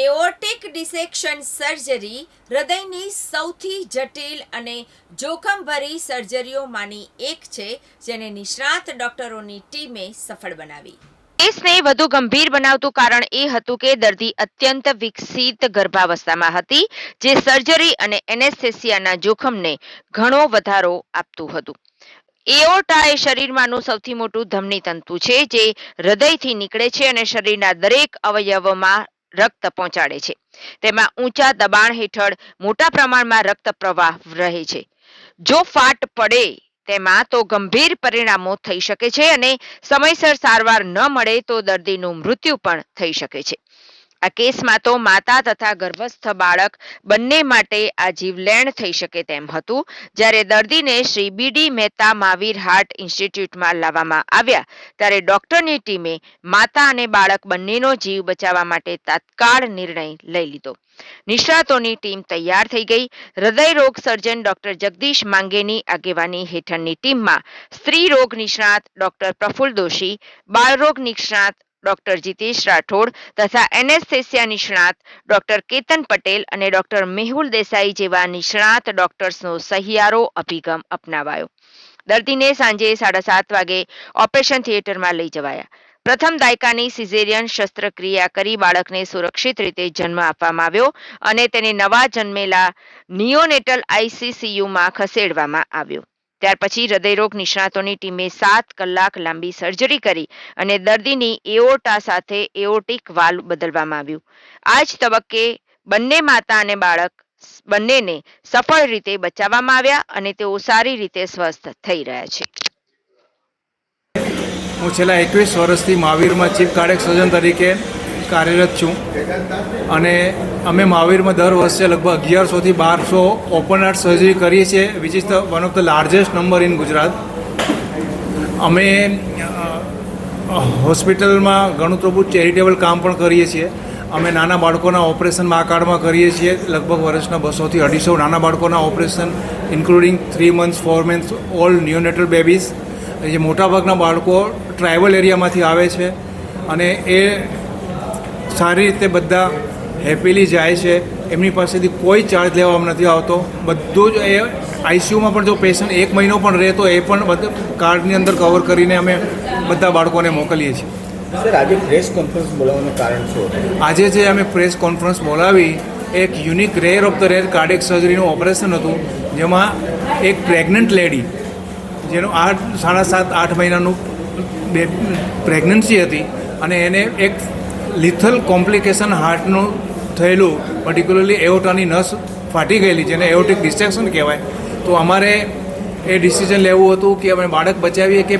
એઓર્ટિક dissection surgery હૃદયની સૌથી જટિલ અને જોખમભરી સર્જરીઓમાંની એક છે, જેને નિષ્ણાત ડોક્ટરોની ટીમે સફળ બનાવી. કેસને વધુ ગંભીર બનાવતું કારણ એ હતું કે દર્દી અત્યંત વિકસિત ગર્ભાવસ્થામાં હતી, જે સર્જરી અને એનેસ્થેસિયાના જોખમને ઘણો વધારો આપતું હતું. એઓટા એ શરીરમાંનું સૌથી મોટું ધમની તંતુ છે, જે હૃદયથી નીકળે છે અને શરીરના દરેક અવયવમાં રક્ત પહોંચાડે છે. તેમાં ઊંચા દબાણ હેઠળ મોટા પ્રમાણમાં રક્ત પ્રવાહ રહે છે. જો ફાટ પડે તેમાં તો ગંભીર પરિણામો થઈ શકે છે અને સમયસર સારવાર ન મળે તો દર્દીનું મૃત્યુ પણ થઈ શકે છે. આ કેસમાં તો માતા તથા ગર્ભસ્થ બાળક બંને માટે આ જીવલેણ થઈ શકે તેમ હતું. જ્યારે દર્દીને Shri B D Mehta Mahavir heart ઇન્સ્ટિટ્યૂટમાં લાવવામાં આવ્યા, ત્યારે ડોક્ટરની ટીમે માતા અને બાળક બંનેનો જીવ બચાવવા માટે તાત્કાળ નિર્ણય લઈ લીધો. નિષ્ણાતોની ટીમ તૈયાર થઈ ગઈ. હૃદય રોગ સર્જન ડોક્ટર જગદીશ માંગેની આગેવાની હેઠળની ટીમમાં સ્ત્રી રોગ નિષ્ણાત ડોક્ટર પ્રફુલ્લ દોશી બાળરોગ નિષ્ણાત ડોક્ટર જીતેશ રાઠોડ તથા એનેસ્થેસિયા નિષ્ણાત ડોક્ટર કેતન પટેલ અને ડોક્ટર મેહુલ દેસાઈ જેવા નિષ્ણાત ડોક્ટર્સનો સહિયારો અભિગમ અપનાવાયો. દર્દીને સાંજે સાડા સાત વાગે ઓપરેશન થિયેટરમાં લઈ જવાયા. પ્રથમ દાયકાની સિઝેરિયન શસ્ત્રક્રિયા કરી બાળકને સુરક્ષિત રીતે જન્મ આપવામાં આવ્યો અને તેને નવા જન્મેલા નિયોનેટલ આઈસીસીયુમાં ખસેડવામાં આવ્યો. ત્યાર પછી હૃદયરોગ નિષ્ણાતોની ટીમે સાત કલાક લાંબી સર્જરી કરી અને દર્દીની એઓટા સાથે એઓટિક વાલ્વ બદલવામાં આવ્યું. આ જ તબક્કે બંને માતા અને બાળક બંનેને સફળ રીતે બચાવવામાં આવ્યા અને તેઓ સારી રીતે સ્વસ્થ થઈ રહ્યા છે. હું છેલ્લા એકવીસ વર્ષથી મહાવીરમાં ચીફ કાર્ડિયક સર્જન તરીકે કાર્યરત છું. અને અમે મહાવીરમાં દર વર્ષે લગભગ અગિયારસોથી બારસો ઓપન હાર્ટ સર્જરી કરીએ છીએ which is the one of the largest number in Gujarat. અમે હોસ્પિટલમાં ઘણું તો બહુ ચેરિટેબલ કામ પણ કરીએ છીએ. અમે નાના બાળકોના ઓપરેશન આ કાર્ડમાં કરીએ છીએ. લગભગ વર્ષના બસોથી અઢીસો નાના બાળકોના operation including three months four months all neonatal babies જે મોટાભાગના બાળકો ટ્રાઇબલ એરિયામાંથી આવે છે. અને એ સારી રીતે બધા હેપીલી જાય છે. એમની પાસેથી કોઈ ચાર્જ લેવામાં નથી આવતો. બધું જ એ આઈસીયુમાં પણ જો પેશન્ટ એક મહિનો પણ રહે તો એ પણ કાર્ડની અંદર કવર કરીને અમે બધા બાળકોને મોકલીએ છીએ. સર આજે પ્રેસ કોન્ફરન્સ બોલાવવાનું કારણ શું આજે જે અમે પ્રેસ કોન્ફરન્સ બોલાવી એક unique rare of the rare cardiac સર્જરીનું operation હતું જેમાં એક પ્રેગ્નન્ટ લેડી જેનું આઠ સાડા સાત આઠ મહિનાનું બે પ્રેગ્નન્સી હતી અને એને એક લિથલ કોમ્પ્લિકેશન હાર્ટનું થયેલું પર્ટિક્યુલરલી એઓટાની નસ ફાટી ગયેલી, જેને એઓટિક ડિસ્ટ્રેક્શન કહેવાય. તો અમારે એ ડિસિઝન લેવું હતું કે અમે બાળક બચાવીએ કે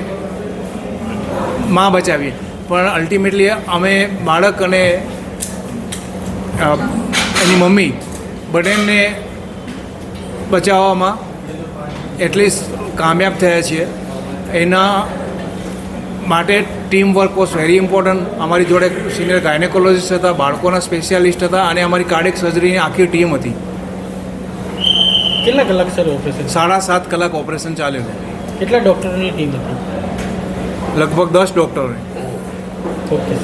માં બચાવીએ. પણ અલ્ટિમેટલી અમે બાળક અને એની મમ્મી બંનેને બચાવવામાં એટલીસ્ટ કામયાબ થયા છીએ. એના માટે team work was very important અમારી જોડે સિનિયર ગાયનેકોલોજીસ્ટ હતા બાળકોના સ્પેશિયાલિસ્ટ હતા અને અમારી કાર્ડિક સર્જરીની આખી ટીમ હતી. કેટલા કલાક સર ઓપરેશન સાડા સાત કલાક ઓપરેશન ચાલ્યું. કેટલા ડૉક્ટરોની ટીમ હતી? લગભગ દસ ડૉક્ટરોની ઓકે.